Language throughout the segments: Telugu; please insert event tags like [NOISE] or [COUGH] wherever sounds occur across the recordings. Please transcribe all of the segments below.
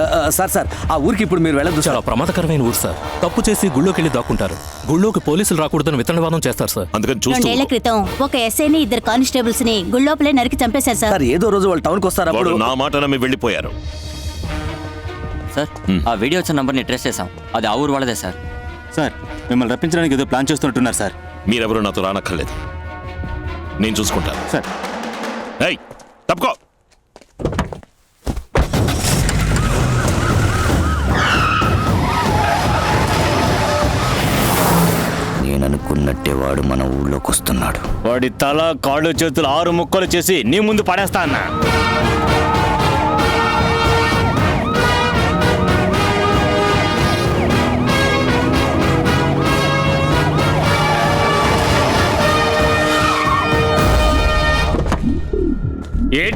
ఆ, సార్ సార్ ఆ ఊరికి ఇప్పుడు మీరు వెళ్ళదు చాలా ప్రమాదకరమైన ఊరు సార్. తప్పు చేసి గుళ్ళోకి వెళ్ళి దాక్కుంటారు. గుళ్ళోకి పోలీసులు రాకూడదని విత్తనవాదం చేస్తారు సార్. అందుకని చూస్తూ రెండేళ్ళ క్రితం ఒక ఎస్ఐని ఇద్దరు కానిస్టేబుల్స్ని గుళ్ళోపలే నరికి చంపేశారు సార్. సార్ ఏదో రోజు వాళ్ళు టౌన్కి వస్తారు వాళ్ళు అప్పుడు నా మాట నమ్మి వెళ్ళిపోయారు. సార్ ఆ వీడియో వచ్చిన నంబర్ని ట్రేస్ చేసాం అది ఆ ఊరు వాళ్ళదే సార్. సార్ మిమ్మల్ని రప్పించడానికి ఏదో ప్లాన్ చేస్తున్నట్టున్నారు సార్. మీరెవరూ నాతో రానక్కర్లేదు. నేను చూసుకుంటాను. సార్. ఏయ్ తప్పుకో. వాడు మన ఊళ్ళోకి వస్తున్నాడు వాడి తల కాళ్ళు చేతులు ఆరు ముక్కలు చేసి నీ ముందు పడేస్తా అన్నా.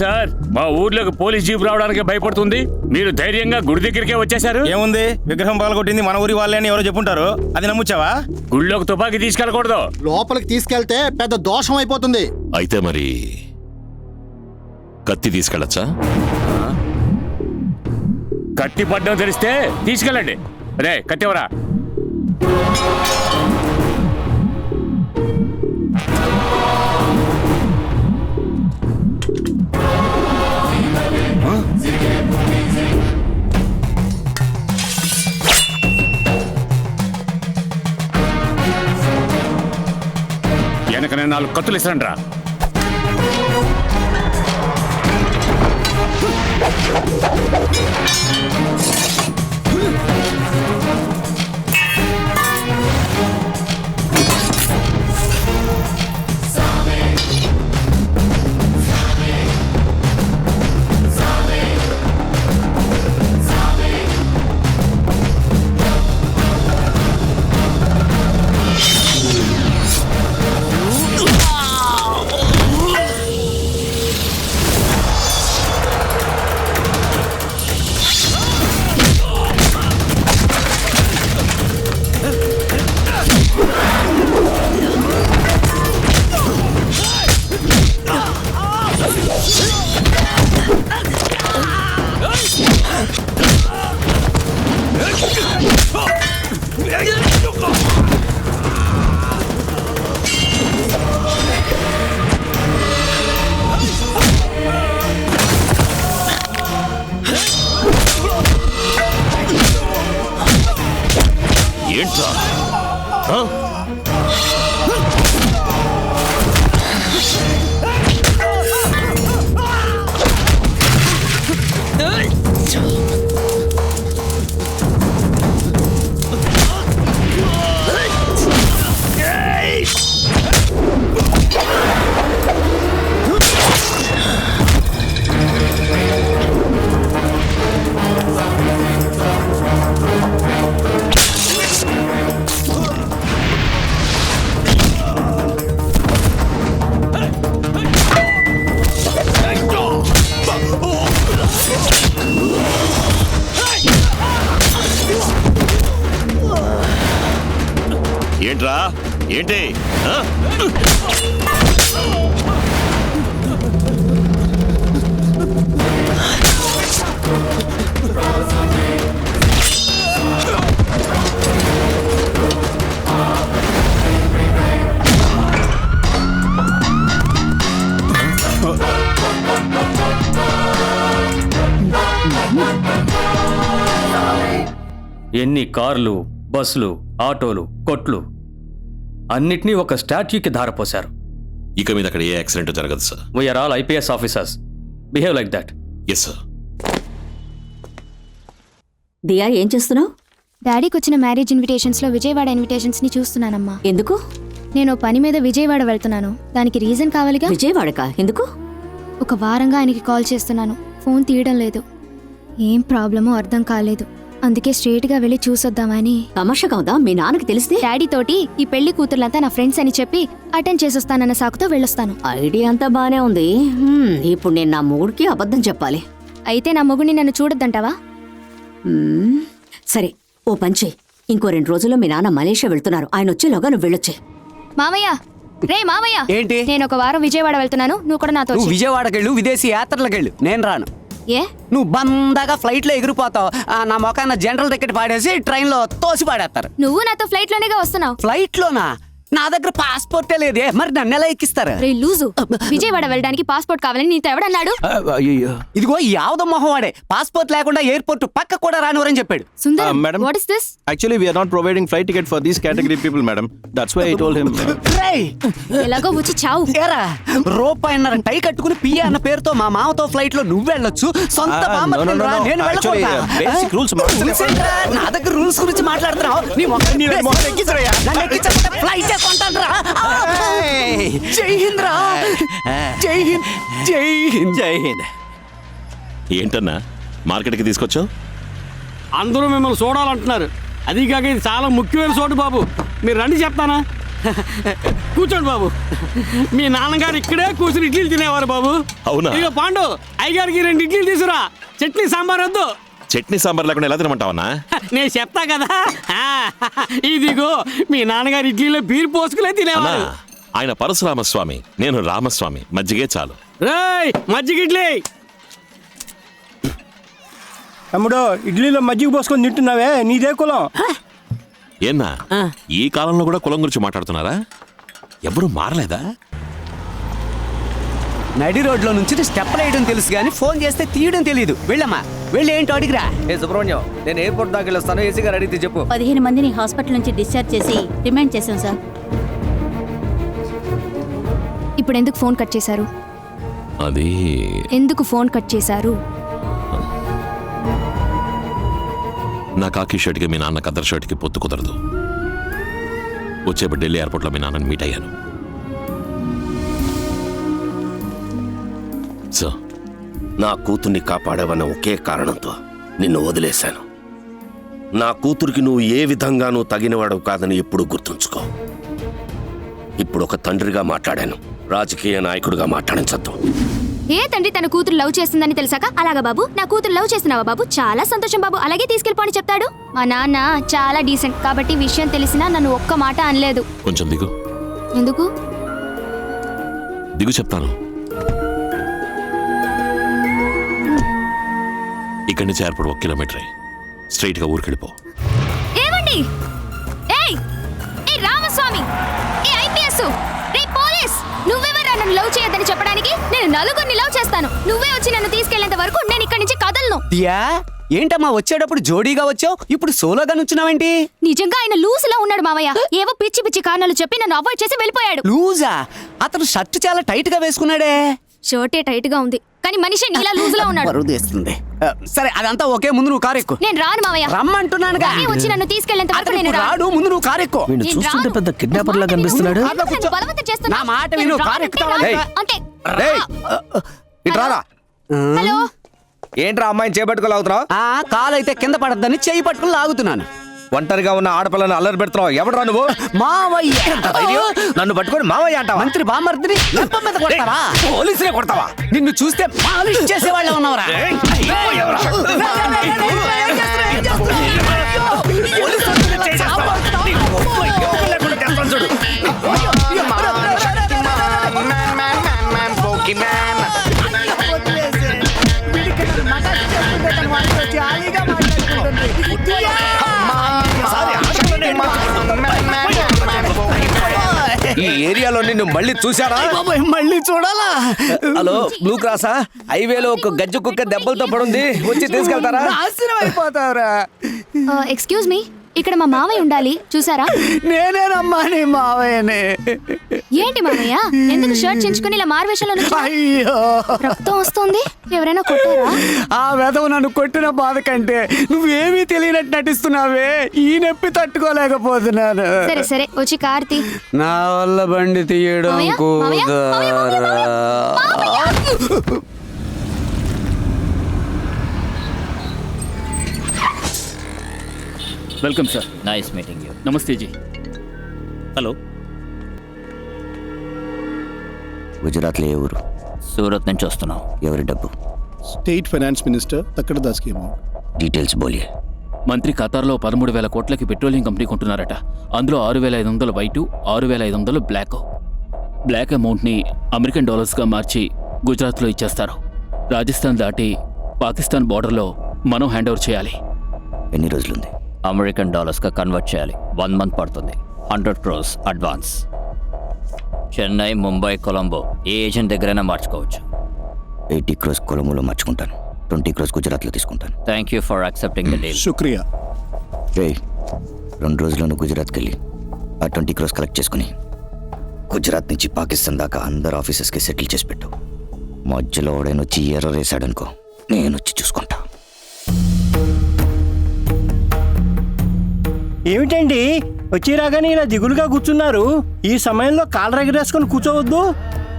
సార్ మా ఊర్లోకి పోలీస్ జీప్ రావడానికి భయపడుతుంది. మీరు ధైర్యంగా గుడి దగ్గరికే వచ్చేసారు ఏముంది? విగ్రహం పాల్గొట్టింది మన ఊరి వాళ్ళే అని ఎవరో చెప్పుంటారు. అది నమ్ముచ్చావా? గుళ్ళోకి తుపాకీ తీసుకెళ్ళకూడదు. లోపలికి తీసుకెళ్తే పెద్ద దోషం అయిపోతుంది. అయితే మరి కత్తి తీసుకెళ్ళచ్చా? కత్తి పడ్డం తెలిస్తే తీసుకెళ్ళండి. రే కత్తివరా నాలుగు కత్తులు ఇస్తాను రా. ఏంట్రా ఏంటి? ఎన్ని కార్లు బస్సులు ఆటోలు కొట్లు. అన్నిటినీ ఒక స్టాట్యూకి ధారపోశారు. ఇక మీద అక్కడ ఏ యాక్సిడెంట్ జరగదు sir. We're all IPS officers behave like that yes sir Diya ఏం చేస్తున్నావు? డాడీకి వచ్చిన మ్యారేజ్ ఇన్విటేషన్స్లో విజయవాడ ఇన్విటేషన్స్ని చూస్తున్నానమ్మా. ఎందుకు? నేను ఓ పని మీద విజయవాడ వెళ్తున్నాను. దానికి రీజన్ కావాలిగా? విజయవాడక? ఎందుకు? ఒక వారంగా ఆయనకి కాల్ చేస్తున్నాను. ఫోన్ తీయడం లేదు. ఏం ప్రాబ్లమో అర్థం కాలేదు. అందుకే స్ట్రేట్గా వెళ్ళి చూసొద్దామని. తమాషగా ఉందా మీ నాన్నకి తెలిస్తే? డాడీ తోటి ఈ పెళ్ళి కూతుర్లంతా నా ఫ్రెండ్స్ అని చెప్పి అటెండ్ చేసొస్తానన్న సాకుతో వెళ్ళొస్తాను. ఐడియా అంతా బానే ఉంది. హ్మ్, ఇప్పుడు నేను నా మూడికి అబద్ధం చెప్పాలి. అయితే నా మొగుడిని నన్ను చూడొద్దంటావా. సరే ఓ పంచే ఇంకో రెండు రోజుల్లో మీ నాన్న మలేషియా వెళ్తున్నారు. ఆయన వచ్చేలోగా నువ్వు వెళ్ళొచ్చే మామయ్య! రే మామయ్య! ఏంటి? నేను ఒక వారం విజయవాడ వెళ్తున్నాను. నువ్వు కూడా నాతో నువ్వు వచ్చేయ్. విజయవాడకెళ్ళు విదేశీ యాత్రలకెళ్ళు. నేను రాను. ఏ? నువ్వు బందాగా ఫ్లైట్లో ఎగిరిపోతావు. ఆ, నా మొఖాన జనరల్ టికెట్ పాడేసి ట్రైన్లో తోసి పాడేస్తారు నువ్వు నాతో ఫ్లైట్ లోనేగా వస్తున్నావు. ఫ్లైట్ లోనా నా దగ్గర పాస్పోర్టే లేదే. మరి నన్ను ఎలా ఎక్కిస్తారు? రే లూజు. విజయవాడ వెళ్ళడానికి పాస్పోర్ట్ కావాలని నీతో ఎవడన్నాడు? ఇదిగో యావద మొహం వాడే పాస్పోర్ట్ లేకుండా ఎయిర్పోర్ట్ పక్క కూడా రానివరని చెప్పాడు. Sundar Uh, madam? What is this actually we're not providing flight ticket for these category people madam that's why I told him ఎలాగో వచ్చి చావు. ఏరా రూపాయిన్నర టై కట్టుకుని పియ్య అన్న పేరుతో మా మామతో ఫ్లైట్లో నువ్వు వెళ్ళొచ్చు. సొంత no, no. నేను వెళ్ళకూడదా? uh, ఏంట్రా? [LAUGHS] నా దగ్గర రూల్స్ గురించి మాట్లాడుతున్నావు. నీ మొక్క ఫ్లైట్ [LAUGHS] కొంటాను రా జై హింద్ రా. జై హింద్ జై హింద్. జై హింద్. ఏంటన్నా మార్కెట్కి తీసుకొచ్చావు? అందరూ మిమ్మల్ని చూడాలంటున్నారు. అది కాక ఇది చాలా ముఖ్యమైన చోటు బాబు. మీరు రండి చెప్తానా? కూర్చోండి బాబు. మీ నాన్నగారు ఇక్కడే కూర్చుని ఇడ్లీలు తినేవారు బాబు. అవునా? ఇక పాండు అయ్యగారికి రెండు ఇడ్లీలు తీసురా చట్నీ సాంబార్ వద్దు. చట్నీ సాంబార్ లేకుండా ఎలా తినమంటావన్నా? [LAUGHS] నేను చెప్తా కదా. ఆ, ఇదిగో మీ నాన్నగారు ఇడ్లీలో బీర్ పోసుకునే అన్నా తినేవారు ఆయన పరశురామస్వామి నేను రామస్వామి మజ్జిగే చాలు. రేయ్ మజ్జిగ ఇడ్లీ. తమ్ముడు ఇడ్లీలో మజ్జిగ పోసుకొని తింటున్నావే నీదే కులం. ఏన్నా ఈ కాలంలో కూడా కులం గురించి మాట్లాడుతున్నారా? ఎవరు మారలేదా? నడి రోడ్లో నుంచి స్టెప్ వేయడం తెలుసు కానీ ఫోన్ చేస్తే తీయడం తెలియదు వెళ్ళమ్మా. వెళ్ళి ఏంటో అడిగిరా? ఏ సుబ్రహ్మణ్యం నేను ఎయిర్పోర్ట్ దాకా వెళ్ళొస్తాను ఏసీ గారు అడిగితే చెప్పు. పదిహేను మందిని హాస్పిటల్ నుంచి డిశ్చార్జ్ చేసి రిమాండ్ చేశాం సార్. ఇప్పుడు ఎందుకు ఫోన్ కట్ చేశారు? అది ఎందుకు ఫోన్ కట్ చేశారు? నా కాకి షర్ట్కి మీ నాన్న కద్దర్ షర్ట్కి పొత్తు కుదరదు. వచ్చేప్పుడు ఢిల్లీ ఎయిర్పోర్ట్లో మీ నాన్నని మీట్ అయ్యాను. సో నా కూతుర్ని కాపాడావన్న ఒకే కారణంతో నిన్ను వదిలేశాను. నా కూతురికి నువ్వు ఏ విధంగానూ తగినవాడు కాదని ఎప్పుడూ గుర్తుంచుకో. ఇప్పుడు ఒక తండ్రిగా మాట్లాడాను. రాజకీయ నాయకుడిగా మాట్లాడించద్దు ఏ తండ్రి తన కూతురు లవ్ చేస్తుందని తెలిసాక? అలాగా బాబు? నా కూతురు లవ్ చేస్తున్నావా బాబు? చాలా సంతోషం బాబు. అలాగే తీసుకెళ్ళిపోని చెప్తాడు. మా నాన్న చాలా డీసెంట్. కాబట్టి విషయం తెలిసినా నన్ను ఒక్క మాట అనలేదు. కొంచెం దిగు. ఎందుకు? దిగు చెప్తాను. ఇక్కడి నుంచి ఎయిర్పోర్ట్ ఒక కిలోమీటరే. స్ట్రైట్గా ఊరికెళ్ళిపో. ఏమండి? ఏయ్! ఏ రామస్వామి! ఏ ఐపీఎస్? రే పోలీస్! నువ్వెవరా నన్ను లవ్ చేయొద్దని చెప్పడానికి? నేను నలుగురిని లవ్ చేస్తాను. నువ్వే వచ్చి నన్ను తీసుకెళ్ళేంత వరకు నేను ఇక్కడి నుంచి కదలను. దియా ఏంటమ్మా వచ్చేటప్పుడు జోడీగా వచ్చావు? ఇప్పుడు సోలోగా నుంచున్నావేంటి? నిజంగా ఆయన లూసులో ఉన్నాడు మావయ్య. ఏవో పిచ్చి పిచ్చి కారణాలు చెప్పి నన్ను అవాయిడ్ చేసి వెళ్ళిపోయాడు. లూజా? అతను షర్ట్ చాలా టైట్గా వేసుకున్నాడే. షర్టే టైట్గా ఉంది. కానీ మనిషి నీలా లూజులో ఉన్నాడు బరువు తీస్తుంది ఆ, సరే అదంతా ఒకే ముందు నువ్వు కారు ఎక్కు నేను రాను మావయ్య రమ్మంటున్నానుగా కానీ వచ్చి నన్ను తీసుకెళ్ళేంత వరకు అతను నేను ఇప్పుడు రాను రాడు ముందు నువ్వు కారు ఎక్కు నేను చూస్తుంటే రాను. పెద్ద లా నా మాట కనిపిస్తున్నాడు. విను. నన్ను. బలవంతం చేస్తున్నా. నా మాట నేను విను, రాను కారు అంటే ఎక్కుతావా? రాను. ఏయ్. అంటే రేయ్, ఇటు రారా హలో ఏంట్రా అమ్మాయిని చేపట్టుకోలేవుతున్నావు ఆ కాలు అయితే కింద పడద్దని చేయి పట్టుకుని లాగుతున్నాను ఒంటరిగా ఉన్న ఆడపిల్లని అల్లరి పెడుతున్నావు ఎవడరా నువ్వు మావయ్య నన్ను పట్టుకొని మావయ్య అంటావా మంత్రి బామర్దిని లెప్ప మీద కొడతావా పోలీసులే కొడతావా నిన్ను చూస్తే మాలిష్ చేసేవాళ్ళ ఉన్నవరా ఈ ఏరియాలో నిన్ను మళ్ళీ చూసారా బాబోయ్, మళ్ళీ చూడాలా? హలో బ్లూ క్రాసా? హైవేలో ఒక గజ్జు కుక్క దెబ్బలతో పడుంది. వచ్చి తీసుకెళ్తారా? నాశనం అయిపోతావురా. ఎక్స్క్యూజ్ మీ ఇక్కడ మా మావయ్య ఉండాలి. చూసారా? నేనేనమ్మా నీ మావయ్యనే. ఏంటి మావయ్య? ఎందుకు షర్ట్ చించుకుని ఇలా మారువేషంలో? అయ్యో. రక్తం వస్తుంది. ఎవరైనా కొట్టారా? ఆ వెధవ నన్ను కొట్టిన బాధ కంటే నువ్వేమీ తెలియనట్టు నటిస్తున్నావే? ఈ నొప్పి తట్టుకోలేకపోతున్నాను. సరే సరే. వచ్చి కార్తీ. నా వల్ల బండి తీయడం మావయ్య, మావయ్య, మావయ్య, మావయ్య, కుదరా welcome sir nice meeting you namaste ji hello గుజరాత్లో ఏ ఊరు? సూరత్ నుంచి వస్తున్నాం. ఎవరి డబ్బు? స్టేట్ ఫైనాన్స్ మినిస్టర్ తక్కడ దాస్కి అమౌంట్ డీటెయిల్స్ బోలియే మంత్రి ఖతార్లో పదమూడు వేల కోట్లకి పెట్రోలియం కంపెనీ కొంటున్నారట. అందులో ఆరు వేల ఐదు వందలు వైటు ఆరు వేల ఐదు వందలు బ్లాక్. బ్లాక్ అమౌంట్ని అమెరికన్ డాలర్స్గా మార్చి గుజరాత్లో ఇచ్చేస్తారు. రాజస్థాన్ దాటి పాకిస్తాన్ బార్డర్లో మనం హ్యాండ్ ఓవర్ చేయాలి. ఎన్ని రోజులుంది? అమెరికన్ డాలర్స్గా కన్వర్ట్ చేయాలి. వన్ మంత్ పడుతుంది. Hundred crores advance. Chennai Mumbai Colombo ఏ ఏజెంట్ దగ్గరైనా మార్చుకోవచ్చు. ఎయిటీ క్రోస్ కొలములో మార్చుకుంటాను. ట్వంటీ క్రోస్ గుజరాత్లో తీసుకుంటాను. Thank you for accepting the deal. శుక్రియా. రే రెండు రోజుల్లోనూ గుజరాత్కి వెళ్ళి ఆ ట్వంటీ క్రోస్ కలెక్ట్ చేసుకుని గుజరాత్ నుంచి పాకిస్తాన్ దాకా అందరు ఆఫీసెస్కి సెటిల్ చేసి పెట్టు. మధ్యలో వాడైనా వచ్చి ఎర్ర వేసాడనుకో నేను వచ్చి చూసుకుంటా. ఏమిటండి? వచ్చి రాగానే ఇలా దిగులుగా కూర్చున్నారు. ఈ సమయంలో కాళ్ళ ఎగరేసుకొని కూర్చోవద్దు.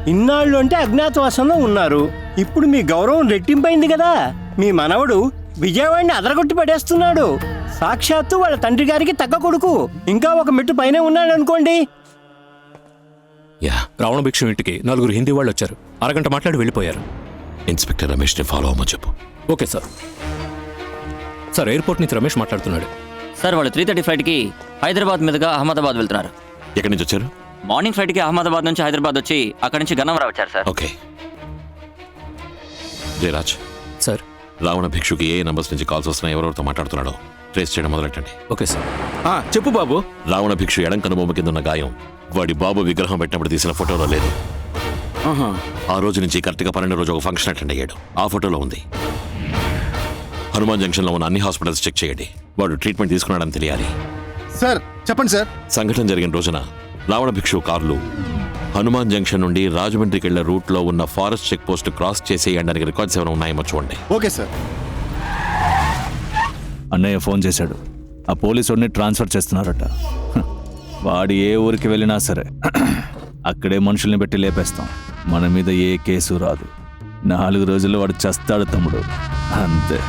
ఇన్నాళ్ళు అంటే అజ్ఞాతవాసంలో ఉన్నారు. ఇప్పుడు మీ గౌరవం రెట్టింపైంది కదా. మీ మనవడు విజయవాడిని అదరగొట్టి పడేస్తున్నాడు. సాక్షాత్తు వాళ్ళ తండ్రి గారికి తగ్గ కొడుకు. ఇంకా ఒక మెట్టు పైనే ఉన్నాడు అనుకోండి. యా రావణ భిక్షు ఇంటికి నలుగురు హిందీ వాళ్ళు వచ్చారు. అరగంట మాట్లాడి వెళ్ళిపోయారు. ఇన్స్పెక్టర్ రమేష్ని ఫాలో అవ్వమని చెప్పు. Okay sir. సార్ ఎయిర్పోర్ట్ నుంచి రమేష్ మాట్లాడుతున్నాడు. సార్ వాళ్ళు త్రీ థర్టీ ఫ్లైట్కి హైదరాబాద్ మీదుగా అహ్మదాబాద్ వెళ్తున్నారు. ఎక్కడి నుంచి వచ్చారు? మార్నింగ్ ఫ్లైట్కి అహ్మదాబాద్ నుంచి హైదరాబాద్ వచ్చి అక్కడి నుంచి గన్నవరం వచ్చారు sir. Okay. Jayaraj. Sir. Ravana భిక్షుకి ఏ నంబర్స్ నుంచి కాల్స్ వస్తున్నాయి ఎవరెవరితో మాట్లాడుతున్నాడో ట్రేస్ చేయడం మొదలెట్టండి. Okay sir. చెప్పు బాబు. రావణ భిక్షు ఎడం కనుబొమ్మ కింద ఉన్న గాయం. వాడి బాబు విగ్రహం పెట్టినప్పుడు తీసిన ఫోటోలో లేదు. ఆ రోజు నుంచి కరెక్ట్గా పన్నెండు రోజు ఒక ఫంక్షన్ అటెండ్ అయ్యాడు. ఆ ఫోటోలో ఉంది. హనుమాన్ జంక్షన్లో ఉన్న అన్ని హాస్పిటల్స్ చెక్ చేయండి. వాడు ట్రీట్మెంట్ తీసుకున్నాడని తెలియాలి. సార్ చెప్పండి సార్. సంఘటన జరిగిన రోజున రావణ భిక్షు కార్లు హనుమాన్ జంక్షన్ నుండి రాజమండ్రికి వెళ్ళే రూట్లో ఉన్న ఫారెస్ట్ చెక్ పోస్ట్ క్రాస్ చేసేయడానికి రికార్డ్స్ ఏమైనా ఉన్నాయేమో చూడండి. Okay sir. అన్నయ్య ఫోన్ చేశాడు. ఆ పోలీసుడిని ట్రాన్స్ఫర్ చేస్తున్నారట. వాడు ఏ ఊరికి వెళ్ళినా సరే అక్కడే మనుషుల్ని పెట్టి లేపేస్తాం. మన మీద ఏ కేసు రాదు. నాలుగు రోజుల్లో వాడు చస్తాడు తమ్ముడు. అంతే.